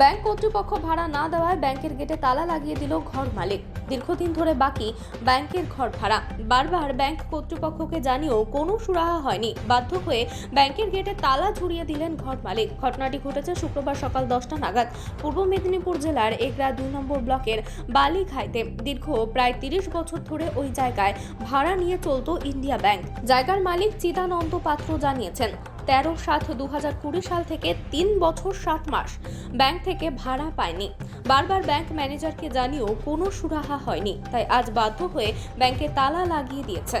Bank কর্তৃপক্ষ ভাড়া না দেওয়ায় ব্যাংকের গেটে তালা লাগিয়ে দিল ঘর মালিক। দীর্ঘদিন ধরে বাকি ব্যাংকের ঘর ভাড়া। বারবার ব্যাংক কর্তৃপক্ষকে জানিয়েও কোনো সুরাহা হয়নি। বাধ্য হয়ে ব্যাংকের গেটে তালা ঝুরিয়ে দিলেন ঘর মালিক। ঘটনাটি ঘটেছে শুক্রবার সকাল দশটা নাগাদ পূর্ব মেদিনীপুর জেলার এগরা দুই নম্বর ব্লকের বালিঘাইতে। দীর্ঘ প্রায় তিরিশ বছর ধরে ওই জায়গায় ভাড়া নিয়ে চলতো ইন্ডিয়া ব্যাংক। জায়গার মালিক চিদানন্দ পাত্র জানিয়েছেন তেরো সাত দু কুড়ি সাল থেকে তিন বছর সাত মাস ব্যাংক থেকে ভাড়া পায়নি। বারবার ব্যাংক ম্যানেজারকে জানিয়েও কোনো সুরাহা হয়নি, তাই আজ বাধ্য হয়ে ব্যাংকে তালা লাগিয়ে দিয়েছে।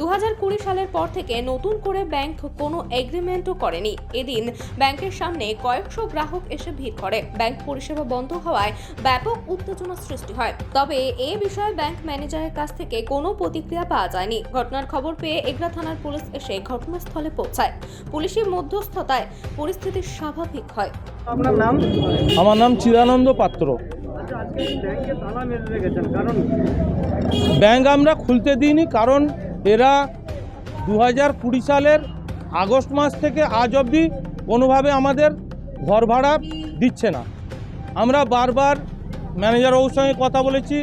দু হাজার কুড়ি সালের পর থেকে নতুন করে ব্যাংক কোনো এগ্রিমেন্টও করেনি। এদিন ব্যাংকের সামনে কয়েকশো গ্রাহক এসে ভিড় করে। ব্যাংক পরিষেবা বন্ধ হওয়ায় ব্যাপক উত্তেজনা সৃষ্টি হয়। তবে এ বিষয়ে ব্যাংক ম্যানেজারের কাছ থেকে কোনো প্রতিক্রিয়া পাওয়া যায়নি। ঘটনার খবর পেয়ে এগরা থানার পুলিশ এসে ঘটনাস্থলে পৌঁছায়। পুলিশের মধ্যস্থতায় পরিস্থিতি স্বাভাবিক হয়। আপনার নাম? আমার নাম চিদানন্দ পাত্র। আচ্ছা আজকে এই ব্যাংকে তালা মেরে রেখেছেন কারণ ব্যাংক আমরা খুলতে দিইনি কারণ এরা দু হাজার কুড়ি সালের আগস্ট মাস থেকে আজ অবধি কোনোভাবে আমাদের ঘর ভাড়া দিচ্ছে না। আমরা বারবার ম্যানেজার ম্যানেজারবাবুর সঙ্গে কথা বলেছি,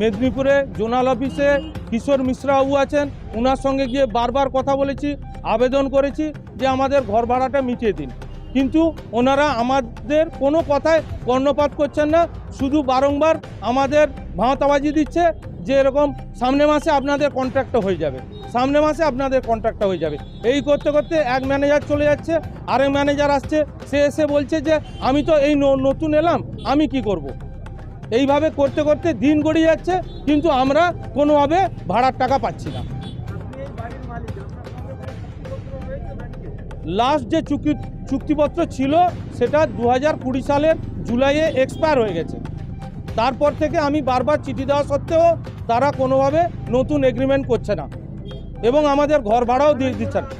মেদিনীপুরে জোনাল অফিসে কিশোর মিশ্রাবাবু আছেন ওনার সঙ্গে গিয়ে বারবার কথা বলেছি, আবেদন করেছি যে আমাদের ঘর ভাড়াটা মিটিয়ে দিন। কিন্তু ওনারা আমাদের কোনো কথায় কর্ণপাত করছেন না, শুধু বারংবার আমাদের ভাঁতাবাজি দিচ্ছে যে এরকম সামনে মাসে আপনাদের কন্ট্রাক্টটা হয়ে যাবে। সামনে মাসে আপনাদের কন্ট্রাক্টটা হয়ে যাবে। এই করতে করতে এক ম্যানেজার চলে যাচ্ছে, আরেক ম্যানেজার আসছে, সে এসে বলছে যে, আমি তো এই নতুন এলাম, আমি কি করব। এইভাবে করতে করতে দিন গড়িয়ে যাচ্ছে, কিন্তু আমরা কোনোভাবে ভাড়ার টাকা পাচ্ছি না। লাস্ট যে চুক্তি চুক্তিপত্র ছিল, সেটা দু হাজার কুড়ি সালের জুলাইয়ে এক্সপায়ার হয়ে গেছে। তারপর থেকে আমি বারবার চিঠি দেওয়া সত্ত্বেও তারা কোনোভাবে নতুন এগ্রিমেন্ট করছে না। এবং আমাদের ঘর ভাড়াও দিয়ে দিচ্ছে না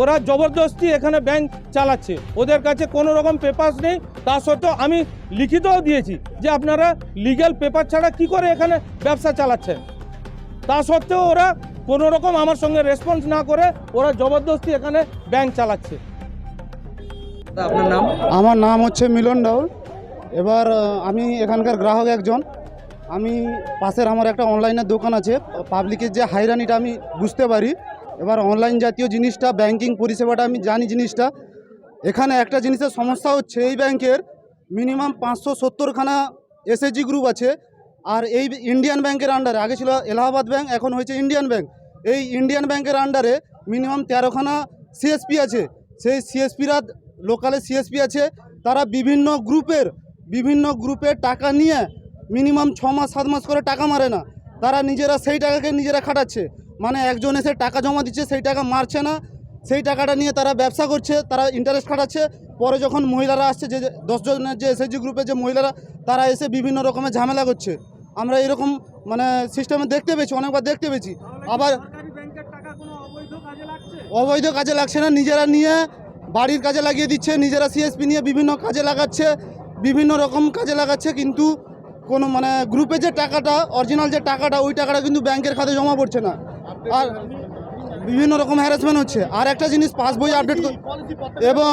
ওরা জবরদস্তি এখানে ব্যাংক চালাচ্ছে। ওদের কাছে কোনো রকম পেপারস নেই। তা সত্ত্বেও আমি লিখিতও দিয়েছি যে আপনারা লিগ্যাল পেপার ছাড়া কি করে এখানে ব্যবসা চালাচ্ছেন? তা সত্ত্বেও ওরা কোনো রকম আমার সঙ্গে রেসপন্স না করে ওরা জবরদস্তি এখানে ব্যাংক চালাচ্ছে। আপনার নাম? আমার নাম হচ্ছে মিলন ডাউল এবার আমি এখানকার গ্রাহক একজন। আমি পাশের আমার একটা অনলাইনের দোকান আছে। পাবলিকের যে হাইরানিটা আমি বুঝতে পারি। এবার অনলাইন জাতীয় জিনিসটা ব্যাংকিং পরিষেবাটা, আমি জানি জিনিসটা। এখানে একটা জিনিসের সমস্যা হচ্ছে, এই ব্যাংকের মিনিমাম পাঁচশো সত্তরখানা এসএসজি গ্রুপ আছে। আর এই ইন্ডিয়ান ব্যাংকের আন্ডারে আগে ছিল এলাহাবাদ ব্যাংক, এখন হয়েছে ইন্ডিয়ান ব্যাংক। এই ইন্ডিয়ান ব্যাংকের আন্ডারে মিনিমাম তেরোখানা সিএসপি আছে। সেই সিএসপিরা লোকালে সিএসপি আছে। তারা বিভিন্ন গ্রুপের বিভিন্ন গ্রুপের টাকা নিয়ে মিনিমাম ছ মাস সাত মাস করে টাকা মারে না। তারা নিজেরা সেই টাকাকে নিজেরা খাটাচ্ছে। মানে একজন এসে টাকা জমা দিচ্ছে সেই টাকা মারছে না। সেই টাকাটা নিয়ে তারা ব্যবসা করছে তারা ইন্টারেস্ট খাটাচ্ছে। পরে যখন মহিলারা আসছে যে যে দশজনের যে এসএসজি গ্রুপে যে মহিলারা তারা এসে বিভিন্ন রকমের ঝামেলা করছে। আমরা এরকম মানে সিস্টেমে দেখতে পেয়েছি অনেকবার দেখতে পেয়েছি। আবার অবৈধ কাজে লাগছে? না। নিজেরা নিয়ে বাড়ির কাজে লাগিয়ে দিচ্ছে নিজেরা সিএসপি নিয়ে বিভিন্ন কাজে লাগাচ্ছে। বিভিন্ন রকম কাজে লাগাচ্ছে, কিন্তু কোনো মানে গ্রুপে যে টাকাটা অরিজিনাল যে টাকাটা, ওই টাকাটা কিন্তু ব্যাংকের খাতে জমা পড়ছে না। আর বিভিন্ন রকম হ্যারাসমেন্ট হচ্ছে। আর একটা জিনিস পাসবই আপডেট এবং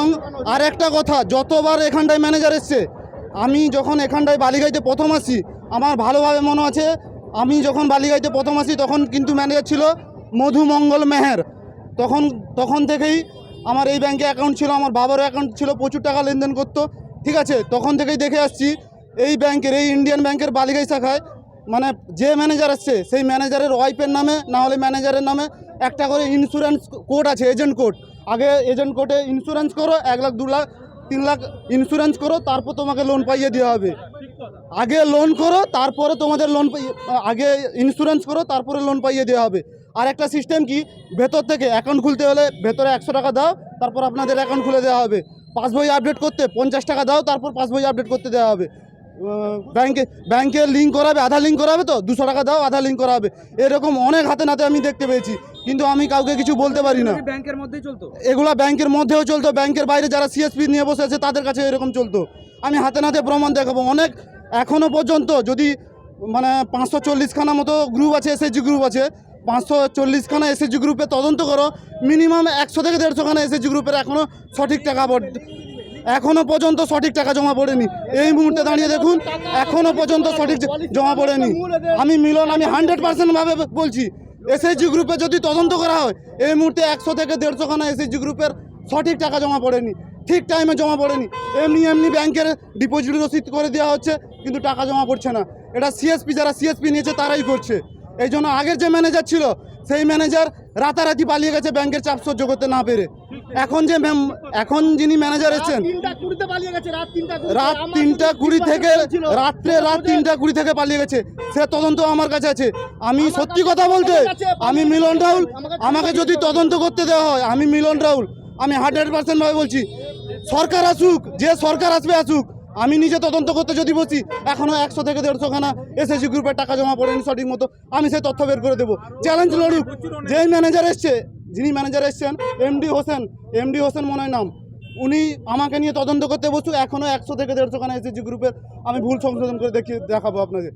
আর একটা কথা, যতবার এখানটায় ম্যানেজার এসছে, আমি যখন এখানটায় বালিগাইতে প্রথম আসি আমার ভালোভাবে মনে আছে, আমি যখন বালিগাইতে প্রথম আসি তখন কিন্তু ম্যানেজার ছিল মধুমঙ্গল মেহের। তখন তখন থেকেই আমার এই ব্যাংকে অ্যাকাউন্ট ছিল, আমার বাবারও অ্যাকাউন্ট ছিল, প্রচুর টাকা লেনদেন করতো। ঠিক আছে, তখন থেকেই দেখে আসছি এই ব্যাংকের, এই ইন্ডিয়ান ব্যাংকের বালিগাই শাখায় মানে যে ম্যানেজার আসছে, সেই ম্যানেজারের ওয়াইফের নামে, না হলে ম্যানেজারের নামে একটা করে ইন্স্যুরেন্স কোড আছে এজেন্ট কোড আগে এজেন্ট কোডে ইন্স্যুরেন্স করো, এক লাখ, দু লাখ, তিন লাখ ইন্স্যুরেন্স করো, তারপর তোমাকে লোন পাইয়ে দেওয়া হবে। আগে লোন করো, তারপরে তোমাদের লোন আগে ইন্স্যুরেন্স করো, তারপরে লোন পাইয়ে দেওয়া হবে। আর একটা সিস্টেম কি? ভেতর থেকে অ্যাকাউন্ট খুলতে হলে ভেতরে একশো টাকা দাও, তারপর আপনাদের অ্যাকাউন্ট খুলে দেওয়া হবে। পাসবই আপডেট করতে পঞ্চাশ টাকা দাও তারপর পাসবই আপডেট করতে দেওয়া হবে। ব্যাংকে ব্যাংকে লিঙ্ক করাবে আধার লিঙ্ক করাবে তো? দুশো টাকা দাও আধার লিঙ্ক করাবে। এরকম অনেক হাতে নাতে আমি দেখতে পেয়েছি কিন্তু আমি কাউকে কিছু বলতে পারি না। ব্যাংকের মধ্যেই চলতো? এগুলা ব্যাংকের মধ্যেও চলতো ব্যাংকের বাইরে যারা সিএসপি নিয়ে বসে আছে তাদের কাছে এরকম চলতো। আমি হাতে নাতে প্রমাণ দেখাবো। অনেক এখনও পর্যন্ত যদি মানে পাঁচশো চল্লিশখানা মতো গ্রুপ আছে এসএসজি গ্রুপ আছে পাঁচশো চল্লিশখানা এসএসজি গ্রুপে তদন্ত করো। মিনিমাম একশো থেকে দেড়শোখানা এসএসজি গ্রুপের এখনও সঠিক টাকা বড- এখনও পর্যন্ত সঠিক টাকা জমা পড়েনি। এই মুহূর্তে দাঁড়িয়ে দেখুন এখনও পর্যন্ত সঠিক জমা পড়েনি। আমি মিলন, আমি হান্ড্রেড পার্সেন্টভাবে বলছি এসএসজি গ্রুপে যদি তদন্ত করা হয়, এই মুহূর্তে একশো থেকে দেড়শো খানা এসএইচজি গ্রুপের সঠিক টাকা জমা পড়েনি। ঠিক টাইমে জমা পড়েনি। এমনি এমনি ব্যাংকের ডিপোজিট রসিদ করে দেওয়া হচ্ছে, কিন্তু টাকা জমা পড়ছে না। এটা সিএসপি যারা সিএসপি নিয়েছে, তারাই করছে। এই জন্য আগের যে ম্যানেজার ছিল সেই ম্যানেজার রাতারাতি পালিয়ে গেছে ব্যাংকের চাপ সহ্য করতে না পেরে। এখন যে ম্যাম- এখন যিনি ম্যানেজার এসেছেন রাত তিনটা কুড়ি থেকে রাত্রে রাত তিনটা কুড়ি থেকে পালিয়ে গেছে। সে তদন্ত আমার কাছে আছে। আমি সত্যি কথা বলতে আমি মিলন রাহুল আমাকে যদি তদন্ত করতে দেওয়া হয় আমি মিলন রাহুল। আমি হান্ড্রেড পার্সেন্ট ভাবে বলছি সরকার আসুক যে সরকার আসবে আসুক আমি নিজে তদন্ত করতে যদি বসি এখনও একশো থেকে দেড়শো খানা এসএসসি গ্রুপের টাকা জমা পড়েনি সঠিক মতো, আমি সেই তথ্য বের করে দেবো। চ্যালেঞ্জ লড়ুক যেই ম্যানেজার এসছে, যিনি ম্যানেজার এসছেন এমডি হোসেন এমডি হোসেন মনে হয় নাম, উনি আমাকে নিয়ে তদন্ত করতে বসু এখনও একশো থেকে দেড়শো খানা এসএসসি গ্রুপের আমি ভুল সংশোধন করে দেখিয়ে দেখাবো আপনাদের